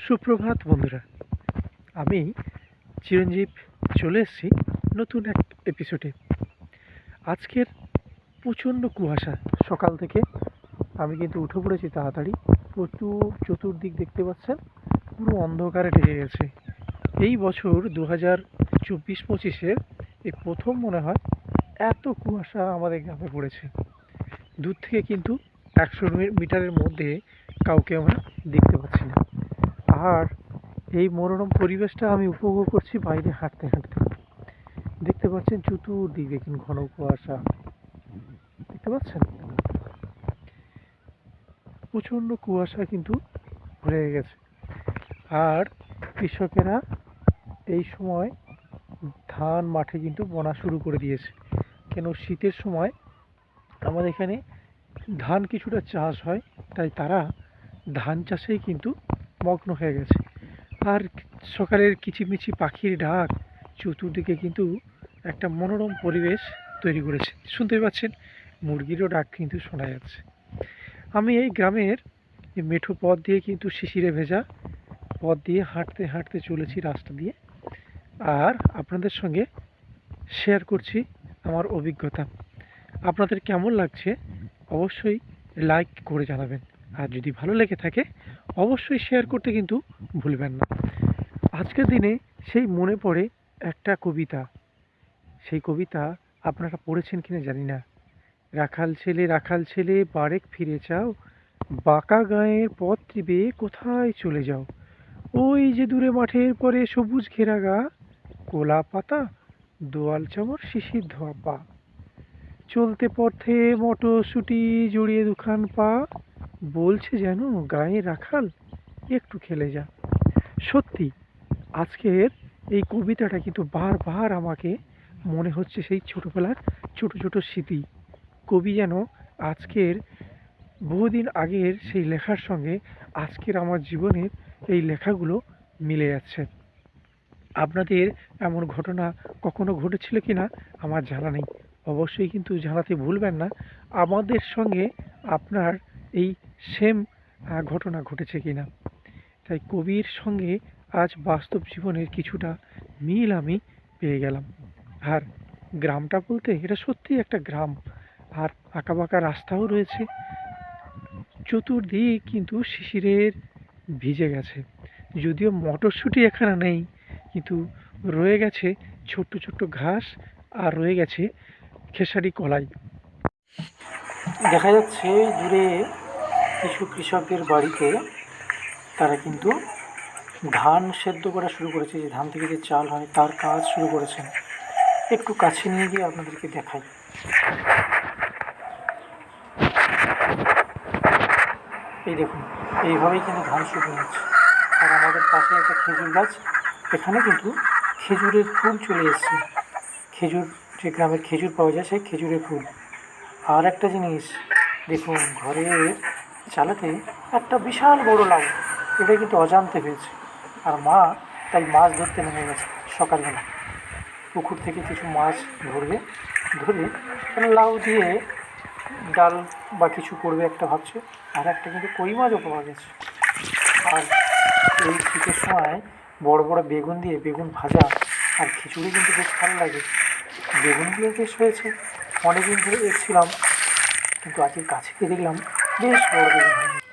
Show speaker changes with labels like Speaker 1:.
Speaker 1: সুপ্রভাত, বন্ধুরা। আমি চিরঞ্জীব চলে এসেছি নতুন এক এপিসোডে আজকের প্রচণ্ড কুয়াশা। সকাল থেকে আমি কিন্তু উঠে পড়েছি তাড়াতাড়ি। প্রচুর চতুর্দিক দেখতে পাচ্ছেন। পুরো অন্ধকারে ঢেকে গেছে। এই বছর দু হাজার চব্বিশ পঁচিশের এই প্রথম মনে হয় এত কুয়াশা আমাদের গ্রামে পড়েছে। দূর থেকে কিন্তু একশো মিটারের মধ্যে কাউকে আমরা দেখতে পাচ্ছি না। আর এই মনোরম পরিবেশটা আমি উপভোগ করছি বাইরে হাঁটতে হাঁটতে। দেখতে পাচ্ছেন চতুর্দিকে কিন্তু ঘন কুয়াশা। দেখতে পাচ্ছেন? প্রচণ্ড কুয়াশা কিন্তু হয়ে গেছে। আর কৃষকেরা এই সময় ধান মাঠে কিন্তু বোনা শুরু করে দিয়েছে। কেন শীতের সময় আমাদের এখানে ধান কিছুটা চাষ হয়, তাই তারা ধান চাষেই কিন্তু মগ্ন হয়ে গেছে। আর সকালের কিচিমিচি পাখির ডাক চতুর্দিকে কিন্তু একটা মনোরম পরিবেশ তৈরি করেছে। শুনতেই পাচ্ছেন, মুরগিরও ডাক কিন্তু শোনা যাচ্ছে। আমি এই গ্রামের মেঠো পথ দিয়ে কিন্তু শিশিরে ভেজা পথ দিয়ে হাঁটতে হাঁটতে চলেছি রাস্তা দিয়ে। আর আপনাদের সঙ্গে শেয়ার করছি আমার অভিজ্ঞতা। আপনাদের কেমন লাগছে? অবশ্যই লাইক করে জানাবেন। আর যদি ভালো লেগে থাকে অবশ্যই শেয়ার করতে কিন্তু ভুলবেন না। আজকের দিনে সেই মনে পড়ে একটা কবিতা। সেই কবিতা আপনারা পড়েছেন কিনা জানি না। রাখাল ছেলে রাখাল ছেলে, বারেক ফিরে যাও। বাঁকা গায়ের পথ ত্রিবে কোথায় চলে যাও? ওই যে দূরে মাঠের পরে সবুজ ঘেরা গা কোলা পাতা, দোয়াল চামর শিশির ধোয়া পা। চলতে পথে মটরশুটি জড়িয়ে দুখান পা বলছে যেন গায়ে রাখাল, একটু খেলে যা সত্যি, আজকের এই কবিতাটা কিন্তু বারবার আমাকে মনে হচ্ছে সেই ছোটোবেলার ছোট ছোট স্মৃতি। কবি যেন আজকের, বহুদিন আগের সেই লেখার সঙ্গে আজকের আমার জীবনের এই লেখাগুলো মিলে যাচ্ছে। আপনাদের এমন ঘটনা কখনো ঘটেছিল কি না আমার জানা নেই। অবশ্যই কিন্তু জানাতে ভুলবেন না। আমাদের সঙ্গে আপনার এই সেম ঘটনা ঘটেছে কি না তাই কবির সঙ্গে আজ বাস্তব জীবনের কিছুটা মিল আমি পেয়ে গেলাম। আর গ্রামটা বলতে এটা সত্যিই একটা গ্রাম। আর আঁকাবাঁকা রাস্তাও রয়েছে। চতুর্দিক কিন্তু শিশিরের ভিজে গেছে। যদিও মটরশুঁটি এখানে নেই, কিন্তু রয়ে গেছে ছোট্ট ছোট্ট ঘাস আর রয়ে গেছে খেসারি কলাই। দেখা যাচ্ছে দূরে কিছু কৃষকদের বাড়িতে তারা কিন্তু ধান সেদ্ধ করা শুরু করেছে, যে ধান থেকে যে চাল হয় তার কাজ শুরু করেছেন। একটু কাছে নিয়ে গিয়ে আপনাদেরকে দেখাই। এই দেখুন, এইভাবেই কিন্তু ধান শুকিয়ে যাচ্ছে আর আমাদের পাশে একটা খেজুর গাছ, এখানে কিন্তু খেজুরের ফুল চলে এসেছে। খেজুর, যে গ্রামের খেজুর পাওয়া যায়, সেই খেজুরের ফুল। আর একটা জিনিস, দেখুন ঘরের চালাতে একটা বিশাল বড় লাউ এটা কিন্তু অজান্তে হয়েছে। আর মা, তাই মাছ ধরতে নেমে গেছে সকালবেলা। পুকুর থেকে কিছু মাছ ধরবে ধরে মানে লাউ দিয়ে ডাল বা কিছু করবে একটা ভাবছে। আর একটা কিন্তু কই মাছও পাওয়া গেছে। আর এই শীতের সময় বড় বড় বেগুন দিয়ে বেগুন ভাজা আর খিচুড়ি কিন্তু বেশ ভালো লাগে। বেগুনগুলো বেশ হয়েছে। অনেকদিন ধরে দেখছিলাম কিন্তু আজকে কাছে গিয়ে দেখলাম বেশ বড় বেগুন হয়েছে